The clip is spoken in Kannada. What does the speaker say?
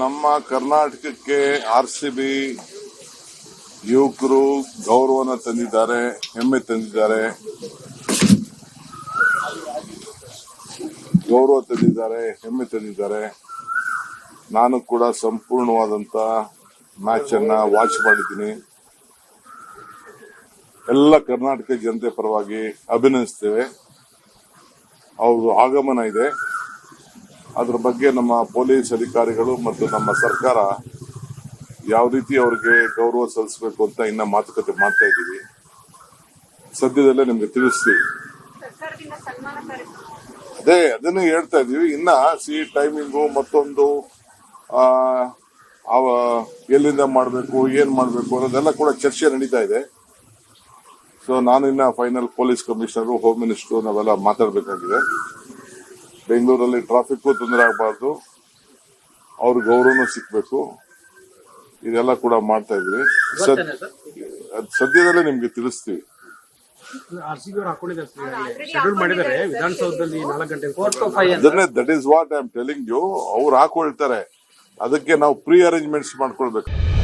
ನಮ್ಮ ಕರ್ನಾಟಕಕ್ಕೆ ಆರ್ ಸಿ ಬಿ ಯುವಕರು ಗೌರವನ ತಂದಿದ್ದಾರೆ, ಹೆಮ್ಮೆ ತಂದಿದ್ದಾರೆ. ಗೌರವ ತಂದಿದ್ದಾರೆ, ಹೆಮ್ಮೆ ತಂದಿದ್ದಾರೆ. ನಾನು ಕೂಡ ಸಂಪೂರ್ಣವಾದಂತ ಮ್ಯಾಚ್ ಅನ್ನ ವಾಚ್ ಮಾಡಿದ್ದೀನಿ. ಎಲ್ಲ ಕರ್ನಾಟಕ ಜನತೆ ಪರವಾಗಿ ಅಭಿನಂದಿಸ್ತೇವೆ. ಅವ್ರದ್ದು ಆಗಮನ ಇದೆ. ಅದ್ರ ಬಗ್ಗೆ ನಮ್ಮ ಪೊಲೀಸ್ ಅಧಿಕಾರಿಗಳು ಮತ್ತು ನಮ್ಮ ಸರ್ಕಾರ ಯಾವ ರೀತಿ ಅವ್ರಿಗೆ ಗೌರವ ಸಲ್ಲಿಸಬೇಕು ಅಂತ ಇನ್ನ ಮಾತುಕತೆ ಮಾಡ್ತಾ ಇದ್ದೀವಿ. ಸದ್ಯದಲ್ಲೇ ನಿಮ್ಗೆ ತಿಳಿಸ್ತೀವಿ. ಅದೇ, ಅದನ್ನು ಹೇಳ್ತಾ ಇದೀವಿ ಇನ್ನ ಸಿ ಟೈಮಿಂಗು ಮತ್ತೊಂದು ಅವ, ಎಲ್ಲಿಂದ ಮಾಡಬೇಕು, ಏನ್ ಮಾಡಬೇಕು ಅನ್ನೋದೆಲ್ಲ ಕೂಡ ಚರ್ಚೆ ನಡೀತಾ ಇದೆ. ಸೊ ನಾನು ಇನ್ನ final police commissioner home minister ನಾವೆಲ್ಲ ಮಾತಾಡಬೇಕಾಗಿದೆ. ಬೆಂಗಳೂರಲ್ಲಿ ಟ್ರಾಫಿಕ್ ತೊಂದರೆ ಆಗಬಾರ್ದು. ಅವ್ರ ಗೌರವನೂ ಸಿಕ್ಬೇಕು ಇದೆಲ್ಲ ಕೂಡ ಮಾಡ್ತಾ ಇದ್ವಿ. ಸದ್- ಅದ್ ಸದ್ಯದಲ್ಲೇ ನಿಮ್ಗೆ ತಿಳಿಸ್ತೀವಿ. That is what I am telling you ಅವ್ರು ಹಾಕೊಳ್ತಾರೆ. ಅದಕ್ಕೆ ನಾವು ಪ್ರೀ ಅರೇಂಜ್ಮೆಂಟ್ಸ್ ಮಾಡ್ಕೊಳ್ಬೇಕು.